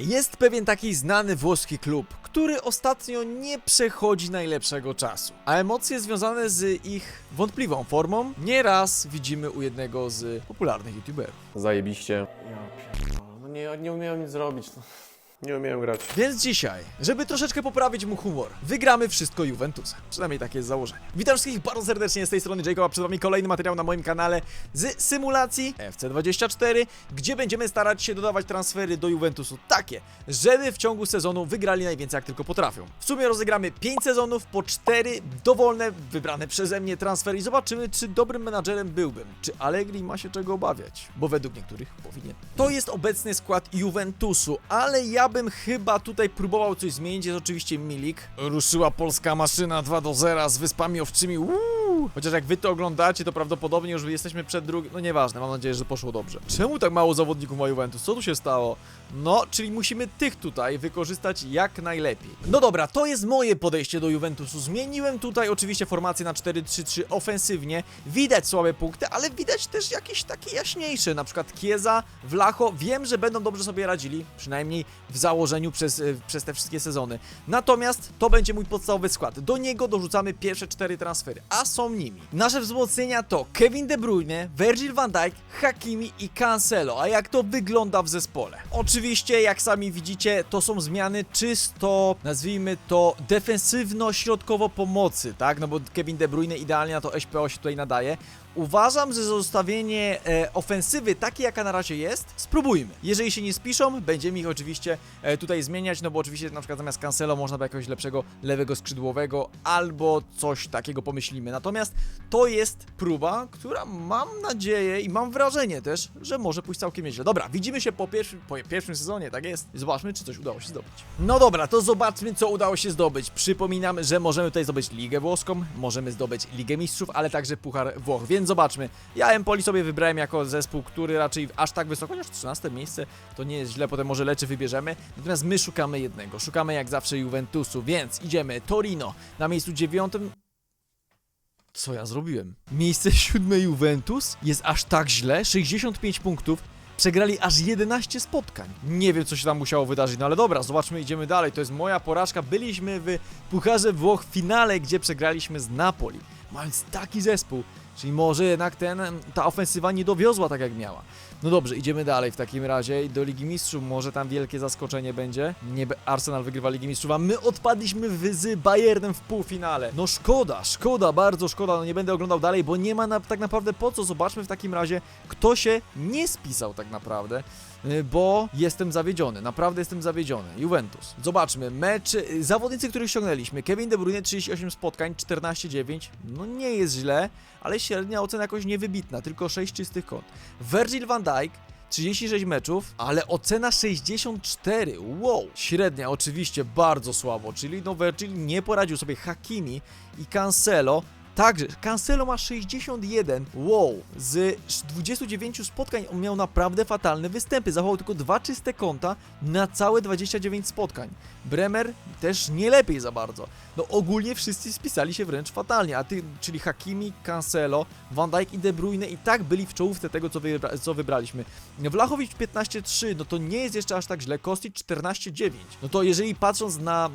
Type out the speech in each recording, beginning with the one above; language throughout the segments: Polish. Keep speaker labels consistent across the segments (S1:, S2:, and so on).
S1: Jest pewien taki znany włoski klub, który ostatnio nie przechodzi najlepszego czasu, a emocje związane z ich wątpliwą formą nieraz widzimy u jednego z popularnych youtuberów.
S2: Zajebiście. Ja pierdolę, no nie, nie umieją nic zrobić. No. Nie umieją grać.
S1: Więc dzisiaj, żeby troszeczkę poprawić mu humor, wygramy wszystko Juventusem. Przynajmniej takie jest założenie. Witam wszystkich bardzo serdecznie z tej strony Jacob, a przed wami kolejny materiał na moim kanale z symulacji FC24, gdzie będziemy starać się dodawać transfery do Juventusu takie, żeby w ciągu sezonu wygrali najwięcej jak tylko potrafią. W sumie rozegramy 5 sezonów po 4 dowolne, wybrane przeze mnie transfery i zobaczymy, czy dobrym menadżerem byłbym. Czy Allegri ma się czego obawiać? Bo według niektórych powinien. To jest obecny skład Juventusu, ale ja bym chyba tutaj próbował coś zmienić. Jest oczywiście Milik. Ruszyła polska maszyna 2 do 0 z Wyspami Owczymi. Uuu. Chociaż jak wy to oglądacie, to prawdopodobnie już jesteśmy przed drugim. No nieważne, mam nadzieję, że poszło dobrze. Czemu tak mało zawodników ma Juventus? Co tu się stało? No, czyli musimy tych tutaj wykorzystać jak najlepiej. No dobra, to jest moje podejście do Juventusu. Zmieniłem tutaj oczywiście formację na 4-3-3 ofensywnie. Widać słabe punkty, ale widać też jakieś takie jaśniejsze, na przykład Kieza, Vlacho. Wiem, że będą dobrze sobie radzili, przynajmniej w założeniu przez, y, przez te wszystkie sezony. Natomiast to będzie mój podstawowy skład. Do niego dorzucamy pierwsze cztery transfery, a są nimi. Nasze wzmocnienia to Kevin De Bruyne, Virgil van Dijk, Hakimi i Cancelo. A jak to wygląda w zespole? Jak sami widzicie, to są zmiany czysto, nazwijmy to, defensywno-środkowo pomocy, tak? No bo Kevin De Bruyne idealnie na to SPO się tutaj nadaje. Uważam, że zostawienie e, ofensywy takiej, jaka na razie jest, spróbujmy. Jeżeli się nie spiszą, będziemy ich oczywiście e, tutaj zmieniać, no bo oczywiście na przykład zamiast Cancelo można by jakiegoś lepszego lewego skrzydłowego albo coś takiego pomyślimy. Natomiast to jest próba, która mam nadzieję i mam wrażenie też, że może pójść całkiem nieźle. Dobra, widzimy się po pierwszym, po pierwszym sezonie, tak jest. Zobaczmy, czy coś udało się zdobyć. No dobra, to zobaczmy, co udało się zdobyć. Przypominam, że możemy tutaj zdobyć Ligę Włoską, możemy zdobyć Ligę Mistrzów, ale także Puchar Włoch, więc zobaczmy. Ja Empoli sobie wybrałem jako zespół, który raczej aż tak wysoko, chociaż 13 miejsce to nie jest źle, potem może leczy wybierzemy. Natomiast my szukamy jednego, szukamy jak zawsze Juventusu, więc idziemy Torino na miejscu dziewiątym. Co ja zrobiłem? Miejsce siódme Juventus jest aż tak źle, 65 punktów. Przegrali aż 11 spotkań. Nie wiem, co się tam musiało wydarzyć, no ale dobra, zobaczmy, idziemy dalej. To jest moja porażka. Byliśmy w Pucharze Włoch w finale, gdzie przegraliśmy z Napoli. Mając taki zespół, czyli może jednak ten, ta ofensywa nie dowiozła tak jak miała. No dobrze, idziemy dalej w takim razie do Ligi Mistrzów. Może tam wielkie zaskoczenie będzie. Nie, Arsenal wygrywa Ligi Mistrzów, a my odpadliśmy z Bayernem w półfinale. No szkoda, szkoda, bardzo szkoda. No nie będę oglądał dalej, bo nie ma na, tak naprawdę po co. Zobaczmy w takim razie, kto się nie spisał tak naprawdę. Y, Bo jestem zawiedziony, naprawdę jestem zawiedziony. Juventus. Zobaczmy, mecz, y, zawodnicy, których ściągnęliśmy. Kevin De Bruyne 38 spotkań, 14-9. No nie jest źle, ale średnia ocena jakoś niewybitna, tylko 6 czystych kąt. Virgil van Dijk 36 meczów, ale ocena 64. Wow! Średnia oczywiście bardzo słabo, czyli no Virgil nie poradził sobie Hakimi i Cancelo. Także Cancelo ma 61. Wow! Z 29 spotkań on miał naprawdę fatalne występy. Zachował tylko dwa czyste konta na całe 29 spotkań. Bremer też nie lepiej za bardzo. No ogólnie wszyscy spisali się wręcz fatalnie, a ty, czyli Hakimi, Cancelo, Van Dijk i De Bruyne i tak byli w czołówce tego, co, wybra co wybraliśmy. Vlachowicz 15-3, no to nie jest jeszcze aż tak źle, Kostic 14-9. No to jeżeli patrząc na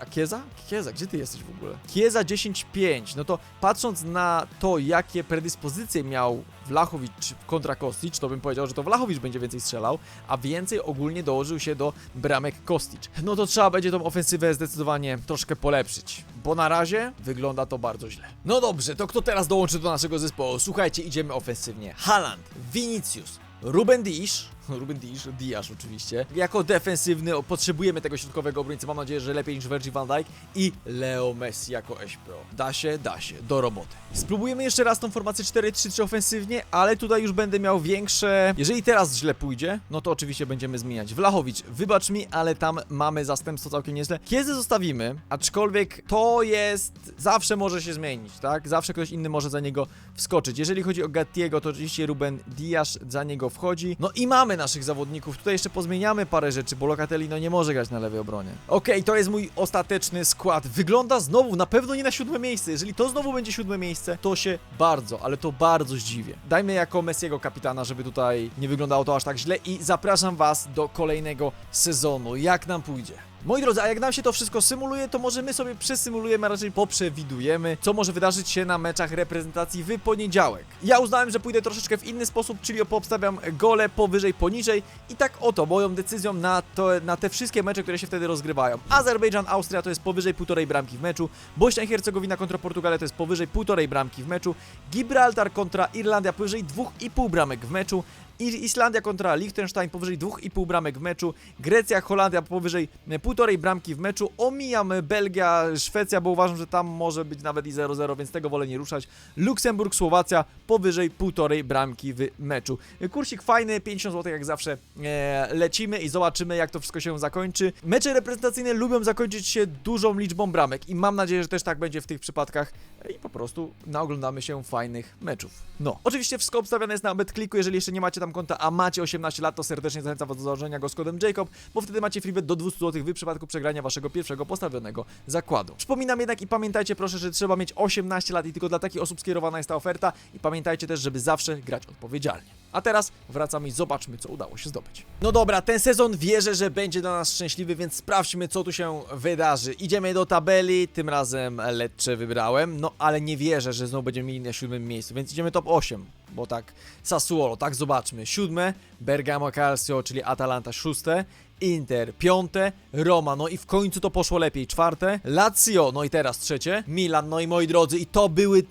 S1: a Kieza? Kieza, gdzie ty jesteś w ogóle? Kieza 10-5, no to patrząc na to, jakie predyspozycje miał Vlachowicz kontra Kostic, to bym powiedział, że to Vlachowicz będzie więcej strzelał, a więcej ogólnie dołożył się do bramek Kostic. No to trzeba będzie tą ofensywę zdecydowanie troszkę polepszyć, bo na razie wygląda to bardzo źle. No dobrze, to kto teraz dołączy do naszego zespołu? Słuchajcie, idziemy ofensywnie. Haaland, Vinicius, Ruben Disz, Ruben Disz, Diasz oczywiście. Jako defensywny potrzebujemy tego środkowego obrońcy, mam nadzieję, że lepiej niż Virgil van Dijk i Leo Messi jako SPO. Da się, da się, do roboty. Spróbujemy jeszcze raz tą formację 4-3-3 ofensywnie, ale tutaj już będę miał większe... Jeżeli teraz źle pójdzie, no to oczywiście będziemy zmieniać. Vlachowicz, wybacz mi, ale tam mamy zastępstwo całkiem niezłe. Kiedy zostawimy, aczkolwiek to jest... Zawsze może się zmienić, tak? Zawsze ktoś inny może za niego wskoczyć. Jeżeli chodzi o Gattiego, to oczywiście Ruben Diasz za niego wchodzi. No i mamy mamy naszych zawodników. Tutaj jeszcze pozmieniamy parę rzeczy, bo Locatelli no nie może grać na lewej obronie. Okej, to jest mój ostateczny skład. Wygląda znowu na pewno nie na siódme miejsce. Jeżeli to znowu będzie siódme miejsce, to się bardzo, ale to bardzo zdziwię. Dajmy jako Messiego kapitana, żeby tutaj nie wyglądało to aż tak źle i zapraszam was do kolejnego sezonu. Jak nam pójdzie? Moi drodzy, a jak nam się to wszystko symuluje, to może my sobie przesymulujemy, a raczej poprzewidujemy, co może wydarzyć się na meczach reprezentacji w poniedziałek. Ja uznałem, że pójdę troszeczkę w inny sposób, czyli poobstawiam gole powyżej, poniżej i tak oto moją decyzją na, to, na te wszystkie mecze, które się wtedy rozgrywają. Azerbejdżan, Austria to jest powyżej półtorej bramki w meczu, Bośnia i Hercegowina kontra Portugalia to jest powyżej półtorej bramki w meczu, Gibraltar kontra Irlandia powyżej 2,5 bramek w meczu, i Islandia kontra Liechtenstein powyżej 2,5 bramek w meczu, Grecja, Holandia powyżej e, półtorej bramki w meczu, omijam Belgia, Szwecja, bo uważam, że tam może być nawet i 0-0, więc tego wolę nie ruszać, Luksemburg, Słowacja powyżej półtorej bramki w meczu. Kursik fajny, 50 zł jak zawsze e, lecimy i zobaczymy jak to wszystko się zakończy. Mecze reprezentacyjne lubią zakończyć się dużą liczbą bramek i mam nadzieję, że też tak będzie w tych przypadkach e, i po prostu naoglądamy się fajnych meczów. No, oczywiście wszystko obstawiane jest na BetClicku, jeżeli jeszcze nie macie tam konta, a macie 18 lat, to serdecznie zachęcam was do założenia go z kodem Jacob, bo wtedy macie freebet do 200 zł w przypadku przegrania waszego pierwszego postawionego zakładu. Przypominam jednak i pamiętajcie proszę, że trzeba mieć 18 lat i tylko dla takich osób skierowana jest ta oferta i pamiętajcie też, żeby zawsze grać odpowiedzialnie. A teraz wracamy i zobaczmy, co udało się zdobyć. No dobra, ten sezon wierzę, że będzie dla nas szczęśliwy, więc sprawdźmy, co tu się wydarzy. Idziemy do tabeli, tym razem Lecce wybrałem, no ale nie wierzę, że znowu będziemy mieli na siódmym miejscu, więc idziemy top 8, bo tak Sassuolo, tak zobaczmy. Siódme, Bergamo Calcio, czyli Atalanta szóste, Inter piąte, Roma, no i w końcu to poszło lepiej, czwarte, Lazio, no i teraz trzecie, Milan, no i moi drodzy, i to były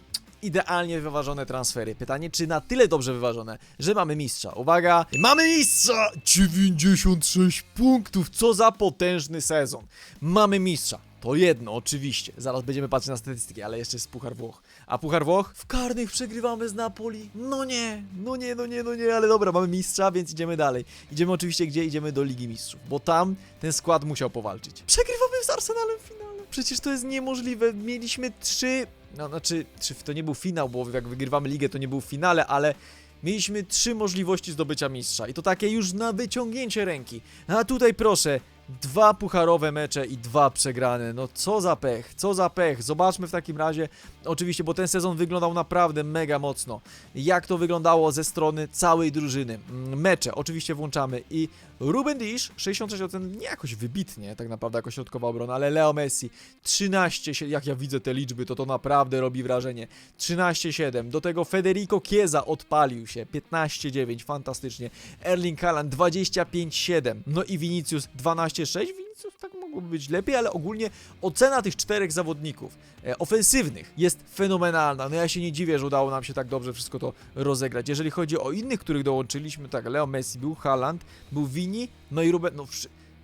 S1: idealnie wyważone transfery. Pytanie, czy na tyle dobrze wyważone, że mamy mistrza. Uwaga, mamy mistrza! 96 punktów, co za potężny sezon. Mamy mistrza. To jedno, oczywiście. Zaraz będziemy patrzeć na statystyki, ale jeszcze jest Puchar Włoch. A Puchar Włoch? W karnych przegrywamy z Napoli. No nie, no nie, no nie, no nie, ale dobra, mamy mistrza, więc idziemy dalej. Idziemy oczywiście gdzie? Idziemy do Ligi Mistrzów, bo tam ten skład musiał powalczyć. Przegrywamy z Arsenalem w finale. Przecież to jest niemożliwe. Mieliśmy trzy, no znaczy, trzy, to nie był finał, bo jak wygrywamy ligę, to nie był w finale, ale mieliśmy trzy możliwości zdobycia mistrza. I to takie już na wyciągnięcie ręki. A tutaj proszę, dwa pucharowe mecze i dwa przegrane. No co za pech, co za pech. Zobaczmy w takim razie, oczywiście, bo ten sezon wyglądał naprawdę mega mocno. Jak to wyglądało ze strony całej drużyny. Mm, Mecze oczywiście włączamy i Ruben Dish, 66 ocen, nie jakoś wybitnie, tak naprawdę jako środkowa obrona, ale Leo Messi, 13, sie- jak ja widzę te liczby, to to naprawdę robi wrażenie. 13-7, do tego Federico Chiesa odpalił się, 15-9, fantastycznie. Erling Haaland 25-7, no i Vinicius 12-6, Tak mogłoby być lepiej, ale ogólnie ocena tych czterech zawodników e, ofensywnych jest fenomenalna. No ja się nie dziwię, że udało nam się tak dobrze wszystko to rozegrać. Jeżeli chodzi o innych, których dołączyliśmy, tak, Leo Messi był, Haaland, był Vini, no i Ruben, no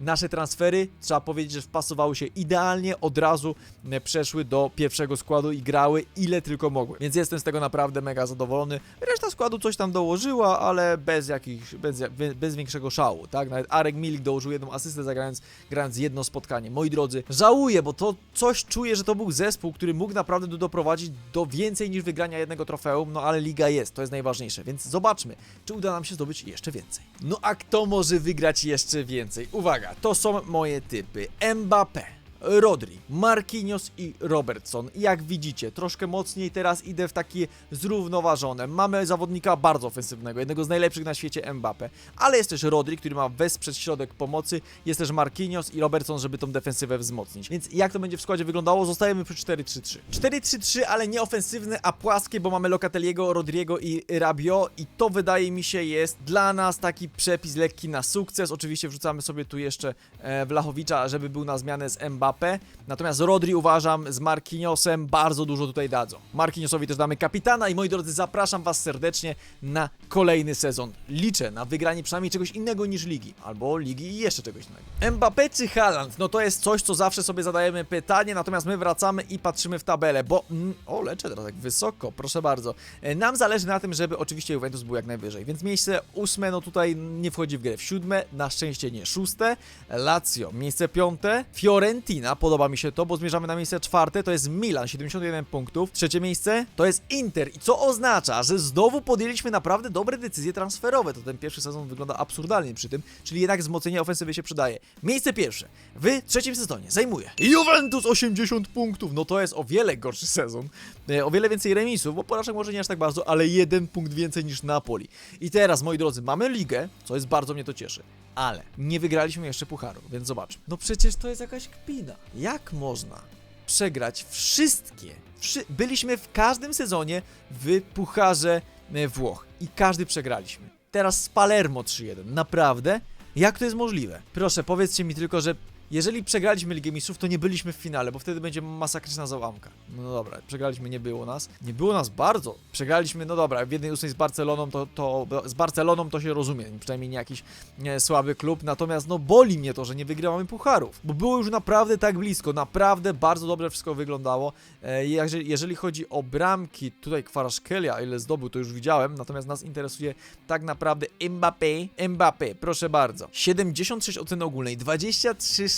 S1: Nasze transfery, trzeba powiedzieć, że wpasowały się idealnie, od razu e, przeszły do pierwszego składu i grały ile tylko mogły. Więc jestem z tego naprawdę mega zadowolony. Reszta składu coś tam dołożyła, ale bez jakichś, bez, bez większego szału, tak? Nawet Arek Milik dołożył jedną asystę zagrając grając jedno spotkanie. Moi drodzy, żałuję, bo to coś czuję, że to był zespół, który mógł naprawdę do- doprowadzić do więcej niż wygrania jednego trofeum, no ale liga jest, to jest najważniejsze, więc zobaczmy, czy uda nam się zdobyć jeszcze więcej. No a kto może wygrać jeszcze więcej? Uwaga, to są moje typy. Mbappé. Rodri, Marquinhos i Robertson. Jak widzicie, troszkę mocniej teraz idę w takie zrównoważone. Mamy zawodnika bardzo ofensywnego, jednego z najlepszych na świecie Mbappé, ale jest też Rodri, który ma wesprzeć środek pomocy, jest też Marquinhos i Robertson, żeby tą defensywę wzmocnić. Więc jak to będzie w składzie wyglądało? Zostajemy przy 4-3-3. 4-3-3, ale nie ofensywne, a płaskie, bo mamy Locatelliego, Rodriego i Rabiot i to wydaje mi się jest dla nas taki przepis lekki na sukces. Oczywiście wrzucamy sobie tu jeszcze e, Vlachowicza, żeby był na zmianę z Mbappé. Natomiast Rodri uważam z Marquinhosem bardzo dużo tutaj dadzą. Marquinhosowi też damy kapitana i moi drodzy, zapraszam was serdecznie na kolejny sezon. Liczę na wygranie przynajmniej czegoś innego niż ligi, albo ligi i jeszcze czegoś innego. Mbappé czy Haaland? No to jest coś, co zawsze sobie zadajemy pytanie, natomiast my wracamy i patrzymy w tabelę, bo... Mm, o, leczę teraz tak wysoko, proszę bardzo. E, Nam zależy na tym, żeby oczywiście Juventus był jak najwyżej, więc miejsce ósme, no tutaj nie wchodzi w grę. W siódme, na szczęście nie. Szóste, Lazio. Miejsce piąte, Fiorentina. Podoba mi się to, bo zmierzamy na miejsce czwarte, to jest Milan, 71 punktów. Trzecie miejsce to jest Inter, i co oznacza, że znowu podjęliśmy naprawdę dobre decyzje transferowe. To ten pierwszy sezon wygląda absurdalnie przy tym, czyli jednak wzmocnienie ofensywy się przydaje. Miejsce pierwsze w trzecim sezonie zajmuje Juventus 80 punktów. No to jest o wiele gorszy sezon, e, o wiele więcej remisów, bo porażek może nie aż tak bardzo, ale jeden punkt więcej niż Napoli. I teraz, moi drodzy, mamy ligę, co jest bardzo mnie to cieszy. Ale nie wygraliśmy jeszcze pucharu, więc zobaczmy. No przecież to jest jakaś kpina. Jak można przegrać wszystkie? Wszy byliśmy w każdym sezonie w pucharze e, Włoch i każdy przegraliśmy. Teraz z Palermo 3-1. Naprawdę? Jak to jest możliwe? Proszę, powiedzcie mi tylko, że jeżeli przegraliśmy Ligę Mistrzów, to nie byliśmy w finale, bo wtedy będzie masakryczna załamka. No dobra, przegraliśmy, nie było nas. Nie było nas bardzo. Przegraliśmy, no dobra, w jednej ósmej z Barceloną to, to z Barceloną to się rozumie, przynajmniej nie jakiś nie, słaby klub, natomiast no boli mnie to, że nie wygrywamy pucharów, bo było już naprawdę tak blisko, naprawdę bardzo dobrze wszystko wyglądało. E, jeżeli, jeżeli chodzi o bramki, tutaj Kwaraszkelia, ile zdobył, to już widziałem, natomiast nas interesuje tak naprawdę Mbappé, Mbappé, proszę bardzo. 76 oceny ogólnej,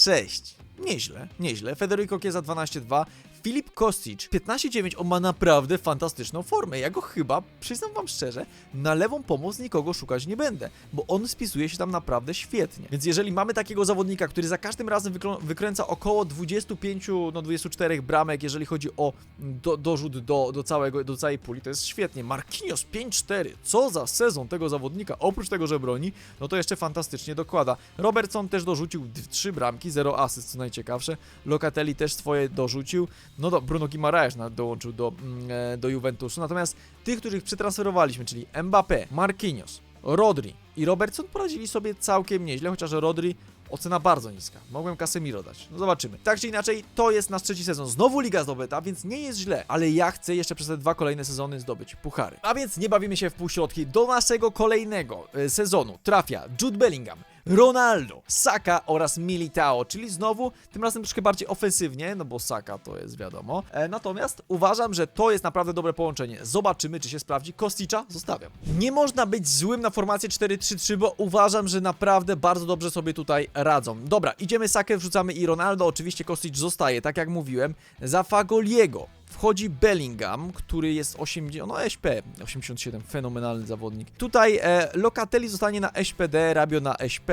S1: 23,6. Nieźle, nieźle. Federico Chiesa 12,2. Filip Kostic 15,9. On ma naprawdę fantastyczną formę. Ja go chyba, przyznam wam szczerze, na lewą pomoc nikogo szukać nie będę, bo on spisuje się tam naprawdę świetnie. Więc jeżeli mamy takiego zawodnika, który za każdym razem wykręca około 25, no 24 bramek, jeżeli chodzi o do, dorzut do, do, całego, do całej puli, to jest świetnie. Marquinhos 5-4. Co za sezon tego zawodnika. Oprócz tego, że broni, no to jeszcze fantastycznie dokłada. Robertson też dorzucił 3 bramki, 0 asyst, co najciekawsze. Locatelli też swoje dorzucił. No do, Bruno Guimaraes dołączył do, mm, e, do Juventusu. Natomiast tych, których przetransferowaliśmy, czyli Mbappé, Marquinhos, Rodri i Robertson poradzili sobie całkiem nieźle, chociaż Rodri ocena bardzo niska. Mogłem Casemiro dać. No zobaczymy. Tak czy inaczej, to jest nasz trzeci sezon. Znowu Liga zdobyta, więc nie jest źle. Ale ja chcę jeszcze przez te dwa kolejne sezony zdobyć puchary. A więc nie bawimy się w półśrodki. Do naszego kolejnego e, sezonu trafia Jude Bellingham, Ronaldo, Saka oraz Militao, czyli znowu tym razem troszkę bardziej ofensywnie, no bo Saka to jest wiadomo. E, natomiast uważam, że to jest naprawdę dobre połączenie. Zobaczymy, czy się sprawdzi. Kosticza zostawiam. Nie można być złym na formację 4-3-3, bo uważam, że naprawdę bardzo dobrze sobie tutaj radzą. Dobra, idziemy Sakę, wrzucamy i Ronaldo. Oczywiście Kostic zostaje, tak jak mówiłem, za Fagoliego. Wchodzi Bellingham, który jest 80, no SP 87, fenomenalny zawodnik. Tutaj e, Locatelli zostanie na SPD, Rabio na SP.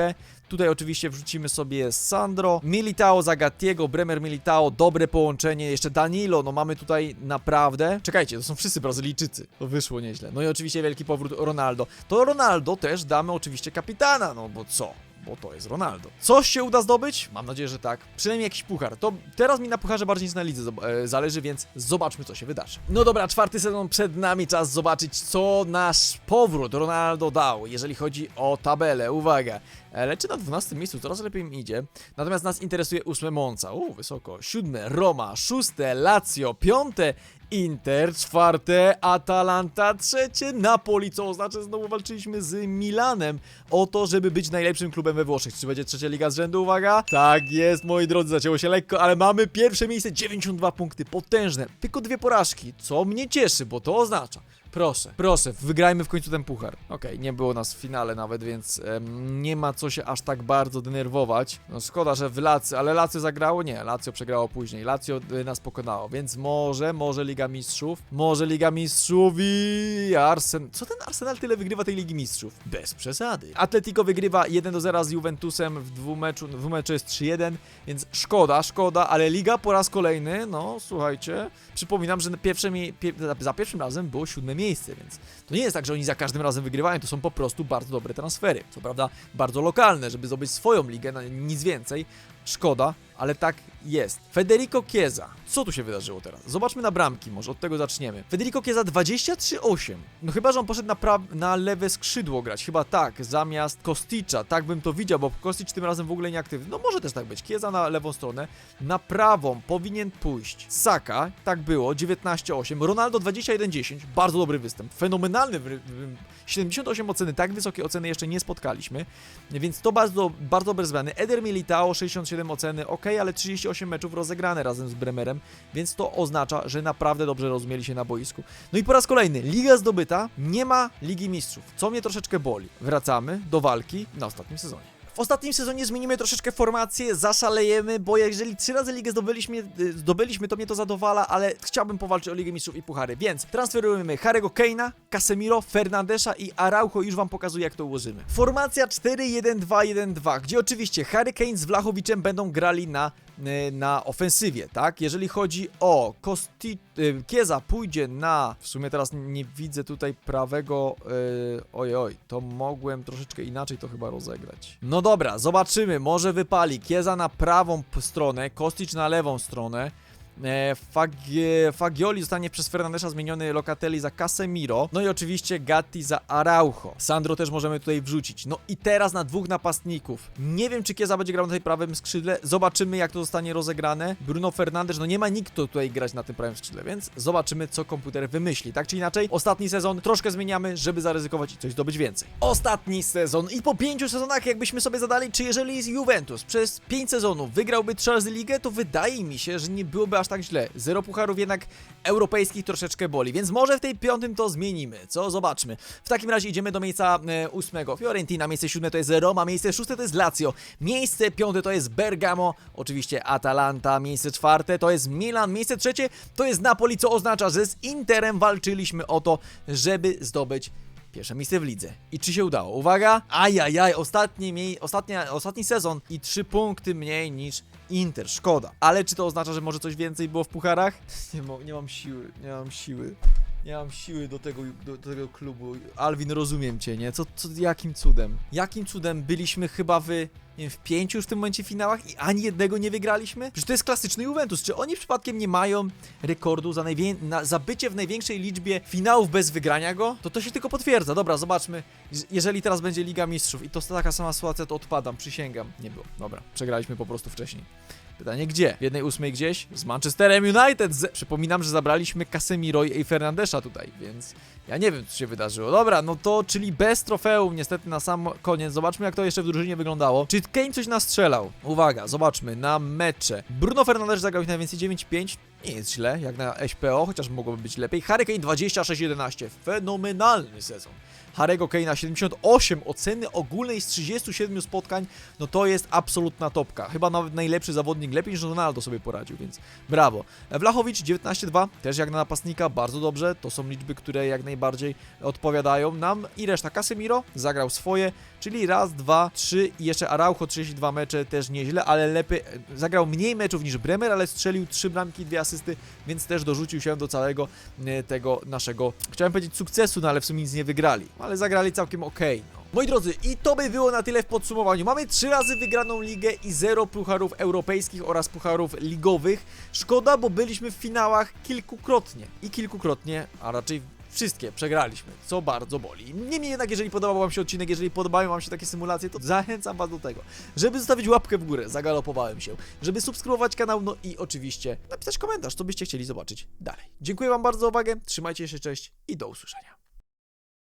S1: Tutaj oczywiście wrzucimy sobie Sandro, Militao za Gattiego, Bremer Militao, dobre połączenie, jeszcze Danilo, no mamy tutaj naprawdę... Czekajcie, to są wszyscy Brazylijczycy, to wyszło nieźle. No i oczywiście wielki powrót Ronaldo. To Ronaldo też damy oczywiście kapitana, no bo co? Bo to jest Ronaldo. Coś się uda zdobyć? Mam nadzieję, że tak. Przynajmniej jakiś puchar. To teraz mi na pucharze bardziej niż na lidze e, zależy, więc zobaczmy, co się wydarzy. No dobra, czwarty sezon przed nami, czas zobaczyć, co nasz powrót Ronaldo dał, jeżeli chodzi o tabelę. Uwaga, e, leczy na 12 miejscu, coraz lepiej im idzie. Natomiast nas interesuje ósme Monza, u, wysoko. Siódme Roma, szóste Lazio, piąte Inter, czwarte Atalanta, trzecie Napoli, co oznacza, że znowu walczyliśmy z Milanem o to, żeby być najlepszym klubem we Włoszech. Czy będzie trzecia liga z rzędu, uwaga? Tak jest, moi drodzy, zaczęło się lekko, ale mamy pierwsze miejsce, 92 punkty, potężne, tylko dwie porażki, co mnie cieszy, bo to oznacza, Proszę, proszę, wygrajmy w końcu ten puchar. Okej, nie było nas w finale nawet, więc em, nie ma co się aż tak bardzo denerwować. No szkoda, że w Lacy, ale Lazio zagrało? Nie, Lazio przegrało później. Lazio y, nas pokonało, więc może, może Liga Mistrzów, może Liga Mistrzów i Arsen... Co ten Arsenal tyle wygrywa tej Ligi Mistrzów? Bez przesady. Atletico wygrywa 1 do 0 z Juventusem w dwumeczu, w dwumeczu jest 3-1, więc szkoda, szkoda, ale Liga po raz kolejny, no słuchajcie, przypominam, że mi, pie, za, za pierwszym razem było siódme miejsce, więc to nie jest tak, że oni za każdym razem wygrywają, to są po prostu bardzo dobre transfery. Co prawda bardzo lokalne, żeby zdobyć swoją ligę, no, nic więcej. Szkoda, ale tak jest. Federico Chiesa. Co tu się wydarzyło teraz? Zobaczmy na bramki, może od tego zaczniemy. Federico Chiesa 23-8. No chyba, że on poszedł na, na lewe skrzydło grać. Chyba tak, zamiast Kosticza. Tak bym to widział, bo Kostic tym razem w ogóle nieaktywny. No może też tak być. Chiesa na lewą stronę. Na prawą powinien pójść Saka. Tak było, 19-8. Ronaldo 21-10. Bardzo dobry występ. Fenomenalny. wy- wy- 78 oceny. Tak wysokie oceny jeszcze nie spotkaliśmy. Więc to bardzo, bardzo dobre zmiany. Eder Militao 67 oceny, ok, ale 38 meczów rozegrane razem z Bremerem, więc to oznacza, że naprawdę dobrze rozumieli się na boisku. No i po raz kolejny, Liga zdobyta, nie ma Ligi Mistrzów, co mnie troszeczkę boli. Wracamy do walki na ostatnim sezonie. W ostatnim sezonie zmienimy troszeczkę formację, zaszalejemy, bo jeżeli trzy razy ligę zdobyliśmy, y, zdobyliśmy, to mnie to zadowala, ale chciałbym powalczyć o Ligę Mistrzów i Puchary, więc transferujemy Harry'ego Kane'a, Casemiro, Fernandesza i Araujo, już wam pokazuję jak to ułożymy. Formacja 4-1-2-1-2, gdzie oczywiście Harry Kane z Vlachowiczem będą grali na na ofensywie, tak? Jeżeli chodzi o Kosti... y, Kieza pójdzie na... W sumie teraz nie widzę tutaj prawego... y, Oj, oj, to mogłem troszeczkę inaczej to chyba rozegrać. No dobra, zobaczymy, może wypali. Kieza na prawą stronę, Kostić na lewą stronę. E, Fagioli zostanie przez Fernandesza zmieniony Locatelli za Casemiro. No i oczywiście Gatti za Araujo. Sandro też możemy tutaj wrzucić. No i teraz na dwóch napastników. Nie wiem, czy Kieza będzie grał na tej prawym skrzydle. Zobaczymy, jak to zostanie rozegrane. Bruno Fernandes, no nie ma nikt tutaj grać na tym prawym skrzydle, więc zobaczymy, co komputer wymyśli. Tak czy inaczej, ostatni sezon troszkę zmieniamy, żeby zaryzykować i coś zdobyć więcej. Ostatni sezon i po pięciu sezonach, jakbyśmy sobie zadali, czy jeżeli Juventus przez pięć sezonów wygrałby trzy razy ligę, to wydaje mi się, że nie byłoby aż tak źle. Zero pucharów jednak europejskich troszeczkę boli, więc może w tej piątym to zmienimy, co? Zobaczmy. W takim razie idziemy do miejsca e, ósmego. Fiorentina, miejsce siódme to jest Roma, miejsce szóste to jest Lazio, miejsce piąte to jest Bergamo, oczywiście Atalanta, miejsce czwarte to jest Milan, miejsce trzecie to jest Napoli, co oznacza, że z Interem walczyliśmy o to, żeby zdobyć Pierwsze miejsce w lidze. I czy się udało? Uwaga! Ajajaj, ostatni, mniej, ostatnia, ostatni sezon i trzy punkty mniej niż Inter. Szkoda. Ale czy to oznacza, że może coś więcej było w pucharach? Nie, mo- nie mam siły, nie mam siły. Nie mam siły do tego, do, tego klubu. Alvin, rozumiem cię, nie? Co, co, jakim cudem? Jakim cudem byliśmy chyba w, nie wiem, w pięciu już w tym momencie finałach i ani jednego nie wygraliśmy? Przecież to jest klasyczny Juventus. Czy oni przypadkiem nie mają rekordu za, na, za bycie w największej liczbie finałów bez wygrania go? To to się tylko potwierdza. Dobra, zobaczmy. Jeż- Jeżeli teraz będzie Liga Mistrzów i to taka sama sytuacja, to odpadam, przysięgam. Nie było. Dobra, przegraliśmy po prostu wcześniej. Pytanie gdzie? W jednej ósmej gdzieś? Z Manchesterem United! Z... Przypominam, że zabraliśmy Casemiro i Fernandesza tutaj, więc ja nie wiem, co się wydarzyło. Dobra, no to, czyli bez trofeum, niestety na sam koniec. Zobaczmy, jak to jeszcze w drużynie wyglądało. Czy Kane coś nastrzelał? Uwaga, zobaczmy, na mecze. Bruno Fernandes zagrał ich najwięcej 9-5. Nie jest źle, jak na SPO, chociaż mogłoby być lepiej. Harry Kane 26-11. Fenomenalny sezon. Harry'ego Kane'a 78 oceny ogólnej z 37 spotkań, no to jest absolutna topka. Chyba nawet najlepszy zawodnik, lepiej niż Ronaldo sobie poradził, więc brawo. Vlachowicz 19-2, też jak na napastnika, bardzo dobrze. To są liczby, które jak najbardziej odpowiadają nam. I reszta Casemiro zagrał swoje, czyli raz, dwa, trzy i jeszcze Araujo 32 mecze, też nieźle, ale lepiej, zagrał mniej meczów niż Bremer, ale strzelił 3 bramki, 2 asysty, więc też dorzucił się do całego e, tego naszego, chciałem powiedzieć sukcesu, no ale w sumie nic nie wygrali, ale zagrali całkiem okej. no. Moi drodzy, i to by było na tyle w podsumowaniu. Mamy trzy razy wygraną ligę i zero pucharów europejskich oraz pucharów ligowych. Szkoda, bo byliśmy w finałach kilkukrotnie. I kilkukrotnie, a raczej wszystkie przegraliśmy, co bardzo boli. Niemniej jednak, jeżeli podobał Wam się odcinek, jeżeli podobają Wam się takie symulacje, to zachęcam Was do tego, żeby zostawić łapkę w górę, zagalopowałem się, żeby subskrybować kanał, no i oczywiście napisać komentarz, co byście chcieli zobaczyć dalej. Dziękuję Wam bardzo za uwagę, trzymajcie się, cześć i do usłyszenia.